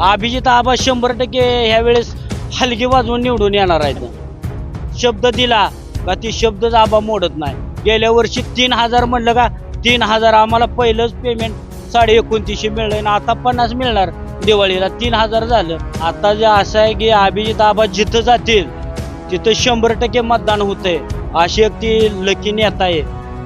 अभिजित आबा शंभर टक्के ह्यावेळेस हलगी वाजवून निवडून येणार आहेत. शब्द दिला का ती शब्दच आबा मोडत नाही. गेल्या वर्षी तीन हजार म्हणलं का तीन हजार आम्हाला पहिलंच पेमेंट साडे एकोणतीसशे मिळलं आणि आता पन्नास मिळणार. दिवाळीला तीन हजार झालं. आता जे असं आहे की अभिजित आबा जिथं जातील तिथं शंभर टक्के मतदान होतंय. अशी एक ती लकी नेता आहे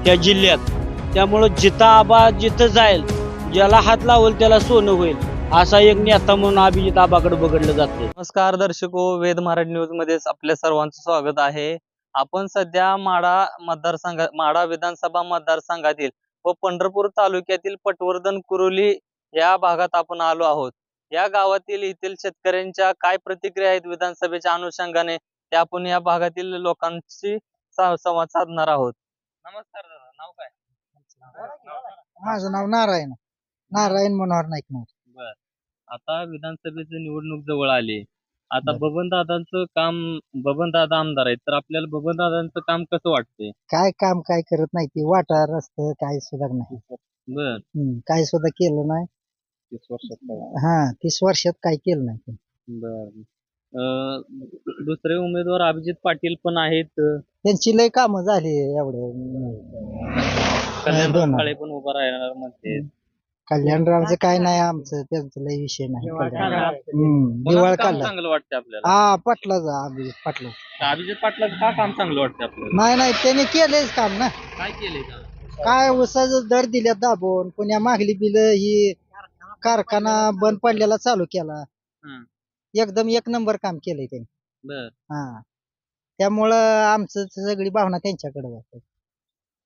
त्या जिल्ह्यात. त्यामुळं जिथं आबा जिथं जाईल ज्याला हात लावल त्याला सोनं होईल. असा एक नेता म्हणून अभिजित आबाकडे बघडलं जाते नमस्कार दर्शको वेद मराठी न्यूजमध्ये आपल्या सर्वांचं स्वागत आहे. आपण सध्या माडा मतदारसंघा माडा विधानसभा मतदारसंघातील व पंढरपूर तालुक्यातील पटवर्धन कुरोली या भागात आपण आलो आहोत. या गावातील येथील शेतकऱ्यांच्या काय प्रतिक्रिया आहेत विधानसभेच्या अनुषंगाने ते आपण या भागातील लोकांशी संवाद साधणार आहोत. नमस्कार दादा नाव काय? माझं नाव नारायण. नारायण मनोहर नाईक आता विधानसभेची निवडणूक जवळ आली. आता बर. बबन दादांचं काम बबन दादा आमदार आहेत तर आपल्याला बबन दादांचं काम कसं वाटतंय? काय काम काय करत नाही ते वाटा रस्त काय सुद्धा नाही. बर. हम्म, काय सुद्धा केलं नाही. तीस वर्षात हा तीस वर्षात काय केलं नाही. बर. अं, दुसरे उमेदवार अभिजित पाटील पण आहेत. त्यांची लय कामं झाली एवढे. कल्याणराव दोन. काळे पण उभा राहणार म्हणते. कल्याणरावचं काय नाही आमचं त्यांचा लय विषय नाही हम्म, दिवाळ काम काढला चांगलं वाटतं आपल्याला? हा पटला जा अभिजित पाटला अभिजित का काम चांगलं वाटतं आपल्याला? नाही नाही त्याने केलंच काम ना. काय केलंय काम? काय उसाचं दर दिल्यात दाबून पुण्या मागली बिल ही कारखाना बंद पडलेला चालू केला. एकदम एक नंबर काम केलंय त्यांनी. बर. हा. त्यामुळं आमचं सगळी भावना त्यांच्याकडे जाते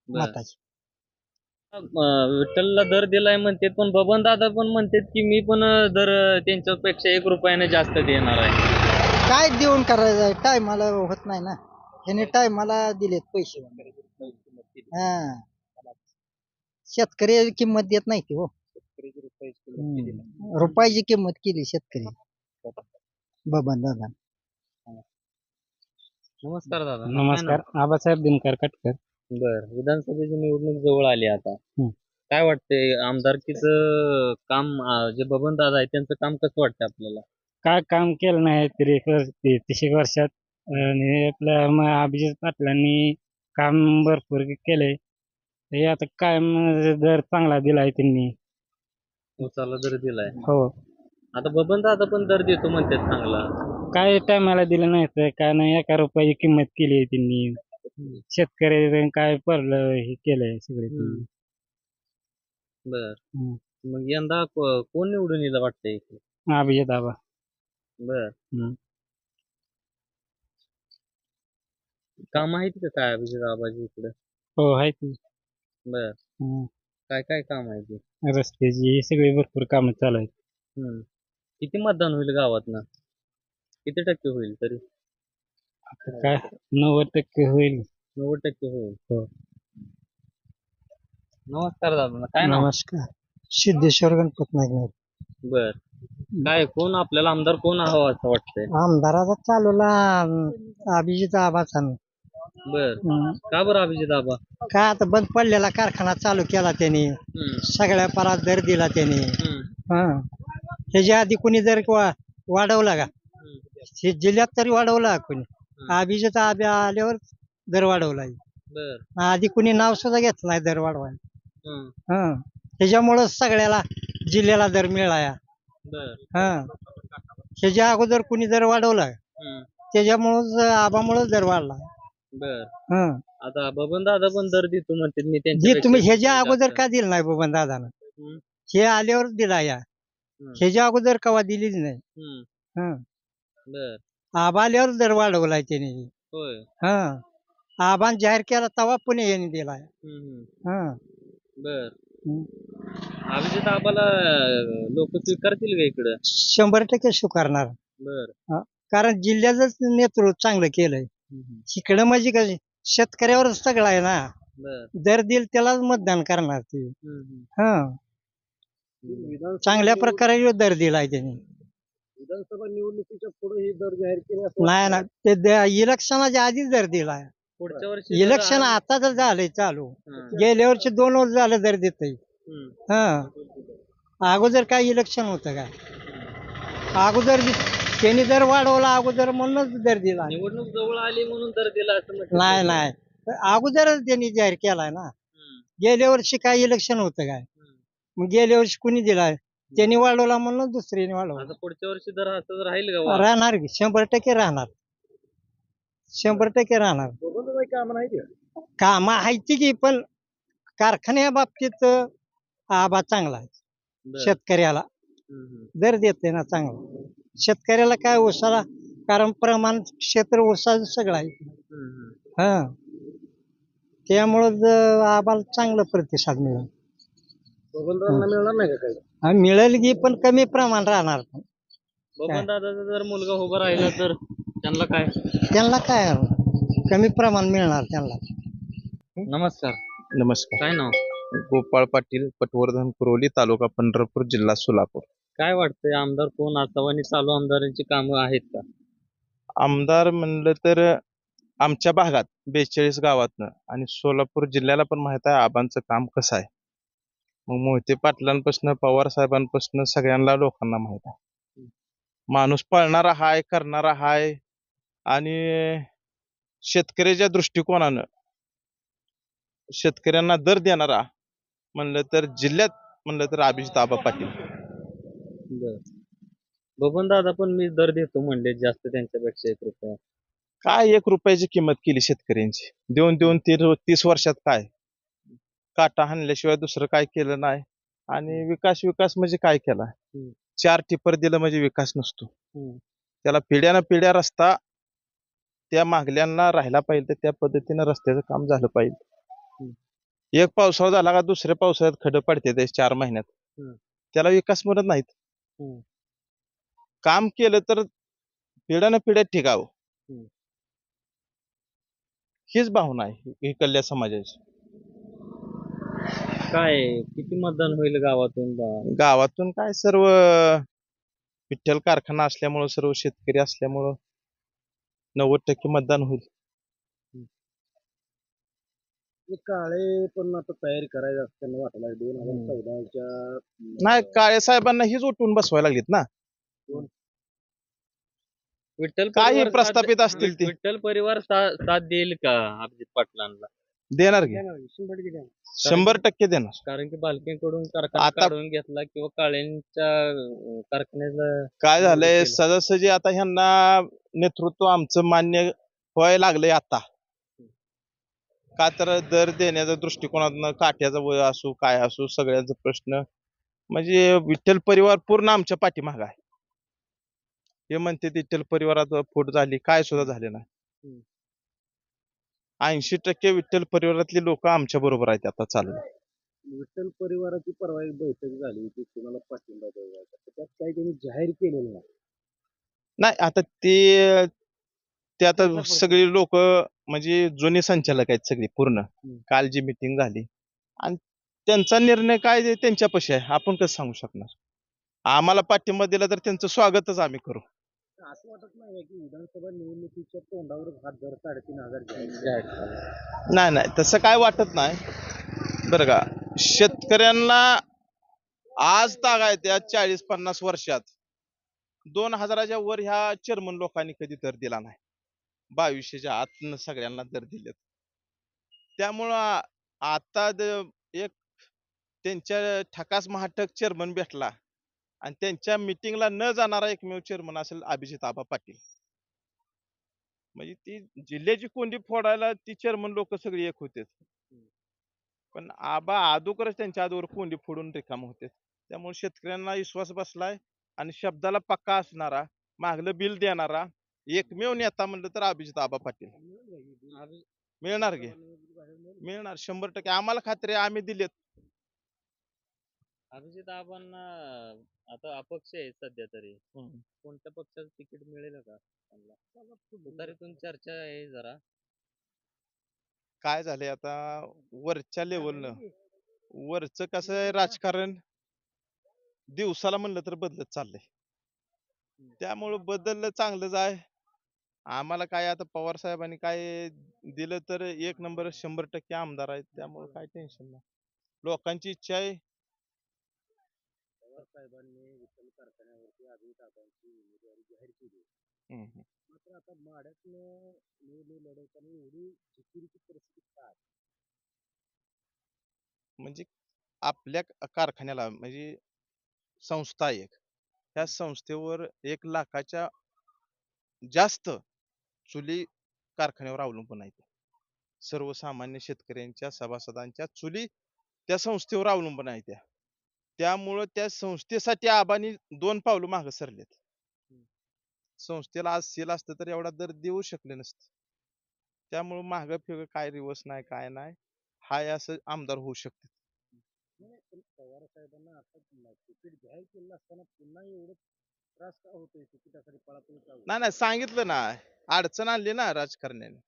बर. मताची. विठ्ठलला दर दिलाय म्हणते पण बबन दादा पण म्हणतात की मी पण दर अं, त्यांच्यापेक्षा एक रुपयाने जास्त देणार आहे. काय देऊन करायचं टायमाला होत नाही ना. त्याने टायमाला दिलेत पैसे हा. शेतकरी किंमत देत नाही ते हो. हम्म. रुपयाची किंमत केली शेतकरी. बबन दादा. नमस्कार दादा. नमस्कार. आबासाहेब दिनकर कटकर बर. विधानसभेची निवडणूक जवळ आली आता. काय वाटतंय आमदारकीचं काम अं, जे बबन दादा आहे त्यांचं काम कसं वाटतंय आपल्याला? काय काम केलं नाही तरी तीसशे वर्षात आणि आपल्या म- अभिजित पाटलांनी काम भरपूर केलंय. हे आता काय दर चांगला दिलाय त्यांनी. उचाला दर दिलाय. हो. आता बबन दादा पण दर देतो म्हणतात चांगला. काय टायमाला दिलं नाही तर काय नाही एका रुपयाची किंमत केली आहे त्यांनी. शेतकरी काय पडलं हे केलंय सगळे हम्म. बर. हम्म. मग यंदा को- कोण निवडून येईल वाटतंय अभिजित आबा बर. हम्म. काम आहेत का काय अभिजित आबाजी इकडे? हो आहे ती बर. हम्म. काय काय काम आहे ते? रस्त्याची ही सगळी भरपूर कामं चालू आहेत. हम्म. किती मतदान होईल गावात ना किती टक्के होईल तरी? आता काय? नव्वद टक्के होईल. नव्वद टक्के होईल. हो. नमस्कार दादा काय नाव? नमस्कार. सिद्धेश्वर गणपत नाईक बर. काय कोण आपल्याला आमदार कोण हवा असं वाटतंय? आमदाराचा चालवला अभिजित आबाचा. बर. का बरं अभिजित आबा? काय आता बंद पडलेला कारखाना चालू केला त्यांनी. हम्म, सगळ्या परात दर दिला त्यांनी. हम्म, हं. ह्याच्या आधी कोणी जर वा- वाढवला का? हम्म. हे जिल्ह्यात तरी वाढवला कोणी. अभिजित आबे आल्यावर दर वाढवला बर. आधी कुणी नाव सुद्धा घेतलं नाही दर वाढवायला. हं. त्याच्यामुळं सगळ्याला जिल्ह्याला दर मिळाला. बर. हं ह्याच्या अगोदर कुणी दर वाढवला हम्म, त्याच्यामुळंच आबामुळं दर वाढला. बर. हं. आता बबन दादा पण दर देतो म्हणते मी जे त्यांच्यापेक्षा तुम्ही ह्याच्या जास्त. अगोदर का दिलं नाही बबन दादानं? हे. आल्यावर दिला या. ह्याच्या अगोदर कवा दिलीच नाही. हं. बर. आबा आल्यावर दर वाढवलाय त्याने. होय. हं. आबान जाहीर केला तवा पुणे यांनी दिलाय हं. बर. अभिजित आबाला लोक स्वीकारतील का इकडं? शंभर टक्के स्वीकारणार. बर. कारण जिल्ह्याचंच नेतृत्व चांगलं केलंय. इकडं म्हणजे कसं शेतकऱ्यावरच सगळं आहे ना. बर. दर दिल त्यालाच मतदान करणार ते. हं. चांगल्या प्रकारे दर दिलाय त्यांनी. विधानसभा निवडणुकीच्या पुढे हे दर जाहीर केले नाही ना ते द- इलेक्शनाच्या आधीच दर दिलाय. पुढच्या वर्षी इलेक्शन आता तर झालंय चालू. हं, गेल्या वर्षी दोन वर्ष झालं दर देत हम्म, हा. अगोदर काय इलेक्शन होतं का? अगोदर बी- त्यांनी दर वाढवला अगोदर म्हणूनच दर दिला. निवडणूक जवळ आली म्हणून दर दिला असं म्हटलं नाही. नाही. अगोदरच त्यांनी जाहीर केलाय ना. हम्म, गेल्या वर्षी काय इलेक्शन होतं काय? हम्म. मग गेल्या वर्षी कुणी दिलाय? त्यांनी वाढवला म्हणून दुसरीने वाढवला. आता पुढच्या वर्षी दर असं राहील का? राहणार की शंभर टक्के राहणार. शंभर टक्के राहणार. काम आहे की? पण कारखान्या बाबतीत आबा चांगला आहे. बरं. शेतकऱ्याला. हम्म, हम्म, दर देते ना चांगला. शेतकऱ्याला काय ऊसाला कारण प्रमाण क्षेत्र ऊसाचं सगळं आहे. हम्म, हम्म. हा. त्यामुळं ज- आम्हाला चांगला प्रतिसाद मिळेल. मिळणार नाही का काही? हा, मिळेल की पण कमी प्रमाण राहणार. जर मुलगा उभा राहिला तर त्यांना काय? त्यांना काय? कमी प्रमाण मिळणार त्यांना. नमस्कार. नमस्कार. काय नाव? गोपाळ पाटील पटवर्धन कुरोली तालुका पंढरपूर जिल्हा सोलापूर. काय वाटतंय आमदार कोण? असावं आणि चालू आमदारांची कामं आहेत का? आमदार म्हणलं तर आमच्या भागात बेचाळीस गावातनं आणि सोलापूर जिल्ह्याला पण माहीत आहे आबांचं काम कसं आहे. मग मोहिते पाटलांपासून पवार साहेबांपासून सगळ्यांना लोकांना माहीत आहे. माणूस पळणारा हाय करणारा हाय आणि शेतकऱ्याच्या दृष्टिकोनानं शेतकऱ्यांना दर देणारा म्हणलं तर जिल्ह्यात म्हणलं तर अभिजित आबा पाटील बबन दादा पण मी दर देतो म्हणले जास्त त्यांच्यापेक्षा एक रुपया. काय एक रुपयाची किंमत केली शेतकऱ्यांची? देऊन देऊन तीस वर्षात काय? काटा हाणल्याशिवाय दुसरं काय केलं नाही आणि विकास विकास म्हणजे काय केला हम्म. चार टिपर दिलं म्हणजे विकास नसतो हम्म. त्याला पिढ्यानं पिढ्या रस्ता त्या मागल्यांना राहिला पाहिजे त्या पद्धतीनं रस्त्याचं काम झालं पाहिजे एक पावसाळा झाला का दुसऱ्या पावसाळ्यात खडं पडते ते चार महिन्यात हम्म. त्याला विकास म्हणत नाहीत हम्म. काम केलं तर पिढ्यानं पिढ्यात ठिकावं हम्म. हीच भावना आहे इकडल्या समाजाची काय किती मतदान होईल गावातून बा- गावातून काय सर्व विठ्ठल कारखाना असल्यामुळं सर्व शेतकरी असल्यामुळं नव्वद टक्के मतदान होईल. काळे पण आता तयारी करायची असताना वाटलं दोन हजार. चौदाच्या नाही काळे साहेबांना हीच उठवून बसवायला लागलीत ना. विठ्ठल काही परिवार साथ- प्रस्थापित असतील ते. विठ्ठल परिवार सा- साथ देईल का अभिजित पाटलांना? देणार की? शंभर टक्के देणार. शंभर टक्के देणार. कारण की बालकेकडून कारखाना आता- काढून घेतला किंवा काळेंच्या अं, कारखान्याला काय झालंय? केलं. सहजासहजी आता ह्यांना नेतृत्व आमचं मान्य व्हायला लागलंय आता. का तर दर देण्याच्या दृष्टिकोनातनं काट्याचा वय असो काय असो सगळ्यांचा प्रश्न. म्हणजे विठ्ठल परिवार पूर्ण आमच्या पाठीमाग आहे. हे म्हणते विठ्ठल परिवारात फूट झाली काय सुद्धा झाले नाही. हम्म. ऐंशी टक्के विठ्ठल परिवारातली लोक आमच्या बरोबर आहेत आता चालू विठ्ठल परिवाराची परवा एक बैठक झाली होती तुम्हाला पाठिंबा द्यायचा त्यात काही त्यांनी जाहीर केलेलं नाही. नाही आता ते ते आता सगळी लोक म्हणजे जुनी संचालक आहेत सगळी पूर्ण. काल जी मिटिंग झाली. आणि त्यांचा निर्णय काय त्यांच्यापाशी आहे. आपण कसं सांगू शकणार? आम्हाला पाठिंबा दिला तर त्यांचं स्वागतच आम्ही करू. असं वाटत नाही की विधानसभा निवडणुकीच्या तोंडावर हात धर साडेतीन हजार जाहीर. नाही नाही तसं काय वाटत नाही. बरं का शेतकऱ्यांना आज तागायत्या चाळीस पन्नास वर्षात. दोन हजाराच्या वर ह्या चेअरमन लोकांनी कधी दर दिला नाही. बावीसशेच्या आत सगळ्यांना दर दिलेत. त्यामुळं आता एक त्यांच्या ठकास महाटक चेअरमन भेटला. आणि त्यांच्या मिटिंगला न जाणारा एकमेव चेअरमन असेल अभिजित आबा पाटील. म्हणजे ती जिल्ह्याची कोंडी फोडायला ती चेअरमन लोक सगळी एक होते पण आबा अगोदरच त्यांच्या आजवर कोंडी फोडून रिकाम होते त्यामुळे शेतकऱ्यांना विश्वास बसलाय आणि शब्दाला पक्का असणारा मागलं बिल देणारा एकमेव नेता म्हणलं तर अभिजित आबा पाटील. मिळणार की? मिळणार शंभर टक्के. आम्हाला खात्री आहे आम्ही दिलेत. अभिजित आबांना आता अपक्ष आहे सध्या तरी. कोणत्या पक्षाचं तिकीट मिळेल का त्यांना? तुतारीतून चर्चा आहे जरा. काय झालंय आता? वरच्या लेवलनं वरचं कसं आहे राजकारण? दिवसाला म्हणलं तर बदलत चाललंय. त्यामुळं बदललं चांगलंच आहे. आम्हाला काय आता पवार साहेबांनी काय दिलं तर एक नंबर शंभर टक्के आमदार आहेत. त्यामुळे काय टेन्शन नाही. लोकांची इच्छा आहे. साहेबांनी विठ्ठल कारखान्यावरती अभिजित आबांची उमेदवारी जाहीर केली. हम्म. मात्र आता माड्यातनं निवडणूक लढवताना एवढी जिकिरीची परिस्थिती काय? म्हणजे आपल्या क- कारखान्याला म्हणजे संस्था आहे एक त्या संस्थेवर एक लाखाच्या जास्त चुली कारखान्यावर अवलंबून आहेत. सर्वसामान्य शेतकऱ्यांच्या सभासदांच्या चुली त्या संस्थेवर अवलंबून आहेत. त्या त्यामुळं त्या संस्थेसाठी आबानी दोन पावलं मागे सरलेत. संस्थेला आज सेल असतं तर एवढा दर देऊ शकले नसते. त्यामुळं माग फिग काय रिवर्स नाही काय नाही हाय असं आमदार होऊ शकते पवार साहेबांना आता तिकीट जाहीर केलं असताना पुन्हा एवढं त्रास का होतोय तिकिटासाठी पळापळी का होते? नाही नाही सांगितलं ना. अडचण आणली ना राजकारण्याने.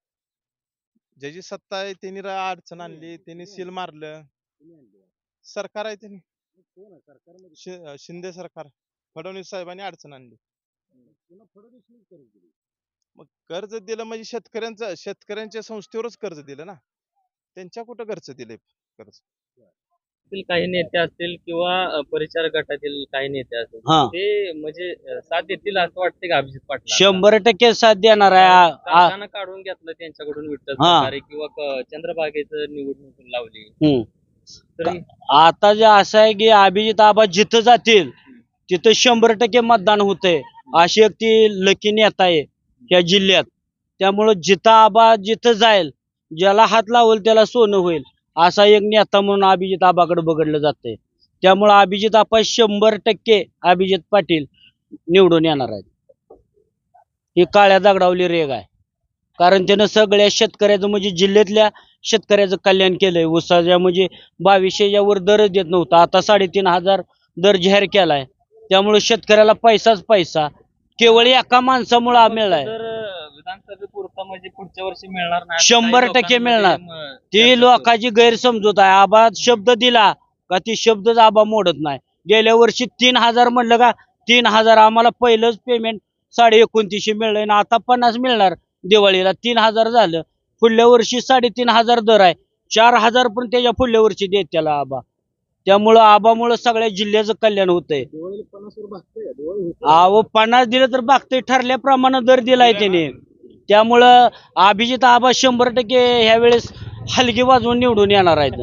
ज्याची सत्ता आहे त्यांनी अडचण आणली त्यांनी सील मारलं? सरकार आहे त्यांनी. कोण आहे सरकारमध्ये? शि- अं, शिंदे सरकार फडणवीस साहेबांनी अडचण आणली. पुन्हा फडणवीसनीच कर्ज दिली. मग कर्ज दिलं म्हणजे शेतकऱ्यांचं शेतकऱ्यांच्या संस्थेवरच कर्ज दिलं ना? त्यांच्या कुठं कर्ज दिले कर्ज? असतील काही नेते असतील किंवा अ, परिचार गटातील काही नेते असतील हा. ते म्हणजे अ, साथ देतील असं वाटतं का अभिजित पाटील? शंभर टक्के साथ देणार आहे. आ- आ- कारखाना काढून घेतलं त्यांच्याकडून विठ्ठल हा. किंवा क- चंद्रभागेचं निवडणूक लावली. हम्म. आता जे असं आहे की अभिजित आबा जिथं जातील तिथं शंभर टक्के मतदान होतंय. अशी एक ती लकी नेता आहे या जिल्ह्यात. त्यामुळं जिथं आबा जिथं जाईल ज्याला हात लावल त्याला सोनं होईल असा एक नेता म्हणून अभिजित आबाकडे बघडलं जातंय. त्यामुळं अभिजित आपा शंभर टक्के अभिजित पाटील निवडून येणार आहेत. ही काळ्या दगडावली रेग आहे. कारण त्यानं सगळ्या शेतकऱ्याचं म्हणजे जिल्ह्यातल्या शेतकऱ्याचं कल्याण केलंय. उसाच्या म्हणजे बावीसशेच्या वर दरच देत नव्हता. आता साडेतीन हजार दर जाहीर केलाय. त्यामुळे शेतकऱ्याला पैसाच पैसा. केवळ एका माणसामुळे मिळालाय. अ, विधानसभेपुरता म्हणजे पुढच्या वर्षी मिळणार नाही. असं शंभर टक्के मिळणार. ती. लोकांची गैरसमजूत आहे. आबा शब्द दिला का ती शब्दच आबा मोडत नाही. गेल्या वर्षी तीन हजार म्हणलं का तीन हजार आम्हाला पहिलंच पेमेंट साडे एकोणतीसशे मिळलंय ना आता पन्नास मिळणार. दिवाळीला तीन हजार झालं. पुढल्या वर्षी साडेतीन हजार दर आहे. चार हजार पण त्याच्या पुढल्या वर्षी देत त्याला आबा. त्यामुळं आबामुळं सगळ्या जिल्ह्याचं कल्याण होतंय. अहो पन्नास दिलं तर बागतंय. ठरल्याप्रमाणे दर दिलाय त्याने. त्यामुळं अभिजित आबा शंभर टक्के ह्या वेळेस हलगी वाजवून निवडून येणार आहेत.